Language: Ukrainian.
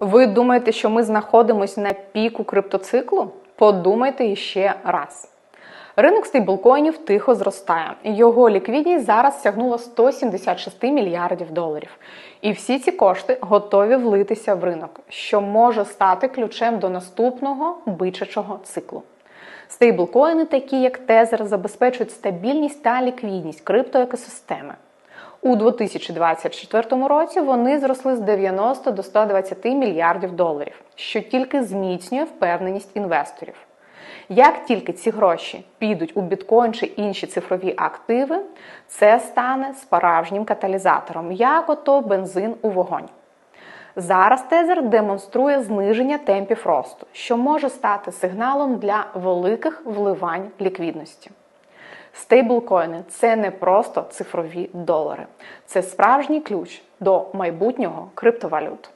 Ви думаєте, що ми знаходимося на піку криптоциклу? Подумайте іще раз. Ринок стейблкоїнів тихо зростає. Його ліквідність зараз сягнула 176 мільярдів доларів. І всі ці кошти готові влитися в ринок, що може стати ключем до наступного бичачого циклу. Стейблкоїни, такі як Тезер, забезпечують стабільність та ліквідність криптоекосистеми. У 2024 році вони зросли з 90 до 120 мільярдів доларів, що тільки зміцнює впевненість інвесторів. Як тільки ці гроші підуть у біткоін чи інші цифрові активи, це стане справжнім каталізатором, як ото бензин у вогонь. Зараз тезер демонструє зниження темпів росту, що може стати сигналом для великих вливань ліквідності. Стейблкоїни це не просто цифрові долари, це справжній ключ до майбутнього криптовалют.